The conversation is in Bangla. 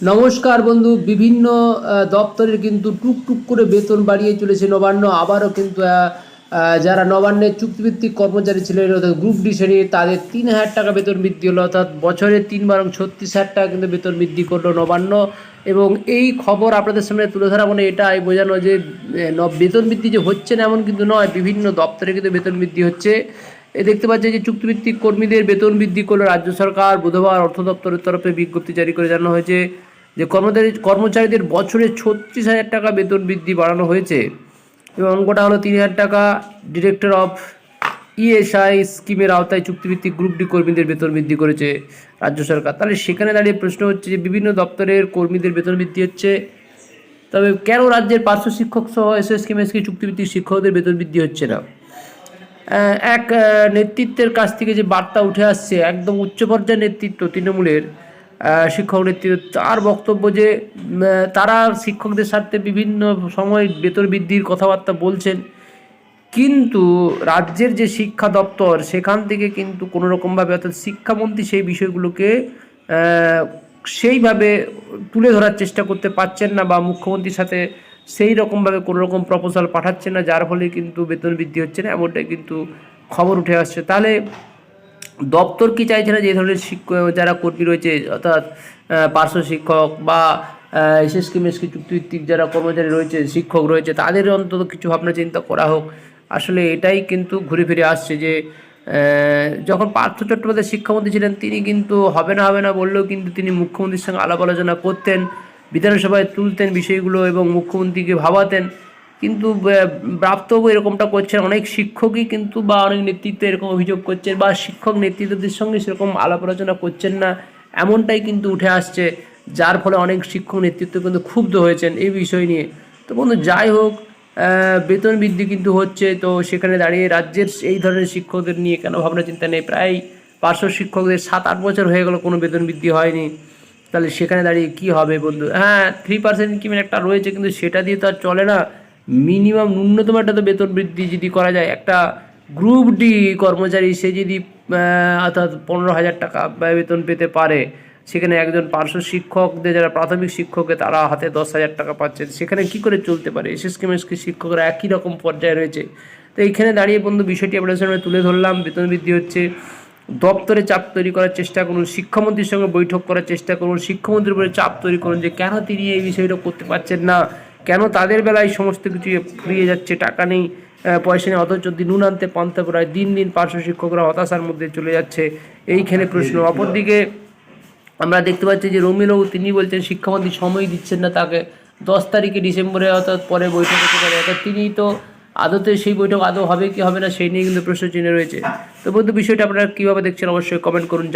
নমস্কার বন্ধু, বিভিন্ন দপ্তরের কিন্তু টুকটুক করে বেতন বাড়িয়ে চলেছে নবান্ন। আবারও কিন্তু যারা নবান্নের চুক্তিভিত্তিক কর্মচারী ছিলেন, অর্থাৎ গ্রুপ ডি শ্রেণির তাদের তিন হাজার টাকা বেতন বৃদ্ধি হলো। অর্থাৎ বছরে তিন বারং ছত্রিশ হাজার টাকা কিন্তু বেতন বৃদ্ধি করল নবান্ন। এবং এই খবর আপনাদের সামনে তুলে ধরা মানে এটাই বোঝানো যে বেতন বৃদ্ধি যে হচ্ছে না এমন কিন্তু নয়। বিভিন্ন দপ্তরে কিন্তু বেতন বৃদ্ধি হচ্ছে। দেখতে পাচ্ছি যে চুক্তিভিত্তিক কর্মীদের বেতন বৃদ্ধি করল রাজ্য সরকার। বুধবার অর্থ দপ্তরের তরফে বিজ্ঞপ্তি জারি করে জানানো হয়েছে যে কর্মচারী কর্মচারীদের বছরে ছত্রিশ হাজার টাকা বেতন বৃদ্ধি বাড়ানো হয়েছে এবং অঙ্কটা হলো তিন হাজার টাকা। ডিরেক্টর অফ ইএসআই স্কিমের আওতায় চুক্তিভিত্তিক গ্রুপ ডি কর্মীদের বেতন বৃদ্ধি করেছে রাজ্য সরকার। তাহলে সেখানে দাঁড়িয়ে প্রশ্ন হচ্ছে যে বিভিন্ন দপ্তরের কর্মীদের বেতন বৃদ্ধি হচ্ছে। তবে কেন রাজ্যের পার্শ্ব শিক্ষক সহ এস এস কেমএসকে চুক্তিভিত্তিক শিক্ষকদের বেতন বৃদ্ধি হচ্ছে না? এক নেতৃত্বের কাছ থেকে যে বার্তা উঠে আসছে, একদম উচ্চ পর্যায়ের নেতৃত্ব তৃণমূলের শিক্ষক নেতৃত্ব, তার বক্তব্য যে তারা শিক্ষকদের স্বার্থে বিভিন্ন সময় বেতন বৃদ্ধির কথাবার্তা বলছেন, কিন্তু রাজ্যের যে শিক্ষা দপ্তর, সেখান থেকে কিন্তু কোনো রকমভাবে অর্থাৎ শিক্ষামন্ত্রী সেই বিষয়গুলোকে সেইভাবে তুলে ধরার চেষ্টা করতে পারছেন না বা মুখ্যমন্ত্রীর সাথে সেই রকমভাবে কোনো রকম প্রপোজাল পাঠাচ্ছে না, যার ফলে কিন্তু বেতন বৃদ্ধি হচ্ছে না এমনটাই কিন্তু খবর উঠে আসছে। তাহলে দপ্তর কি চাইছে না যে ধরনের শিক্ষক যারা কর্মী রয়েছে, অর্থাৎ পার্শ্ব শিক্ষক বা এসএসকে মেসকে চুক্তিভিত্তিক যারা কর্মচারী রয়েছে, শিক্ষক রয়েছে, তাদের অন্তত কিছু ভাবনা চিন্তা করা হোক। আসলে এটাই কিন্তু ঘুরে ফিরে আসছে যে যখন পার্থ চট্টোপাধ্যায় শিক্ষামন্ত্রী ছিলেন, তিনি কিন্তু হবে না হবে না বললেও কিন্তু তিনি মুখ্যমন্ত্রীর সঙ্গে আলাপ আলোচনা করতেন। বিধানসভায় তুলতেন বিষয়গুলো এবং মুখ্যমন্ত্রীকে ভাবাতেন। কিন্তু আহ, প্রাপ্তবাবু এরকমটা করছেন। অনেক শিক্ষকই কিন্তু বা অনেক নেতৃত্ব এরকম অভিযোগ করছেন বা শিক্ষক নেতৃত্বদের সঙ্গে সেরকম আলাপ আলোচনা করছেন না। এমনটাই কিন্তু উঠে আসছে যার ফলে অনেক শিক্ষক নেতৃত্ব কিন্তু ক্ষুব্ধ হয়েছেন এই বিষয় নিয়ে। তো বন্ধু যাই হোক বেতন বৃদ্ধি কিন্তু হচ্ছে। তো সেখানে দাঁড়িয়ে রাজ্যের এই ধরনের শিক্ষকদের নিয়ে কেন ভাবনা চিন্তা নেই? প্রায় পার্শ্ব শিক্ষকদের সাত আট বছর হয়ে গেল কোনো বেতন বৃদ্ধি হয়নি। তাহলে সেখানে দাঁড়িয়ে কি হবে বন্ধু? হ্যাঁ থ্রি পার্সেন্ট ইনক্রিমেন্ট একটা রয়েছে, কিন্তু সেটা দিয়ে তো আর চলে না। মিনিমাম ন্যূনতম একটা তো বেতন বৃদ্ধি যদি করা যায়, একটা গ্রুপ ডি কর্মচারী সে যদি অর্থাৎ পনেরো হাজার টাকা বেতন পেতে পারে, সেখানে একজন পার্শ্ব শিক্ষকদের, যারা প্রাথমিক শিক্ষকে তারা হাতে দশ হাজার টাকা পাচ্ছেন, সেখানে কি করে চলতে পারে? এসএসকে মেসকে শিক্ষকরা একই রকম পর্যায়ে রয়েছে। তো এইখানে দাঁড়িয়ে বন্ধু, বিষয়টি আপনাদের সামনে তুলে ধরলাম, বেতন বৃদ্ধি হচ্ছে। দপ্তরে চাপ তৈরি করার চেষ্টা করুন, শিক্ষামন্ত্রীর সঙ্গে বৈঠক করার চেষ্টা করুন, শিক্ষামন্ত্রীর উপরে চাপ তৈরি করুন যে কেন তিনি এই বিষয়টা করতে পারছেন না, কেন তাদের বেলায় সমস্ত কিছু ফুরিয়ে যাচ্ছে, টাকা নেই পয়সা নেই, অথচ দিন নুন আনতে পান্তে প্রায় দিন দিন পার্শ্ব শিক্ষকরা হতাশার মধ্যে চলে যাচ্ছে এইখানে প্রশ্ন। অপরদিকে আমরা দেখতে পাচ্ছি যে রমিলবাবু তিনি বলছেন, শিক্ষামন্ত্রী সময় দিচ্ছেন না তাকে, দশ তারিখে ডিসেম্বরে অর্থাৎ পরে বৈঠক হতে পারে, অর্থাৎ তিনি তো আদতে সেই বৈঠক আদৌ হবে কি হবে না, সেই নিয়ে কিন্তু প্রশ্ন চিহ্ন রয়েছে। তো বন্ধু, বিষয়টা আপনারা কীভাবে দেখছেন অবশ্যই কমেন্ট করুন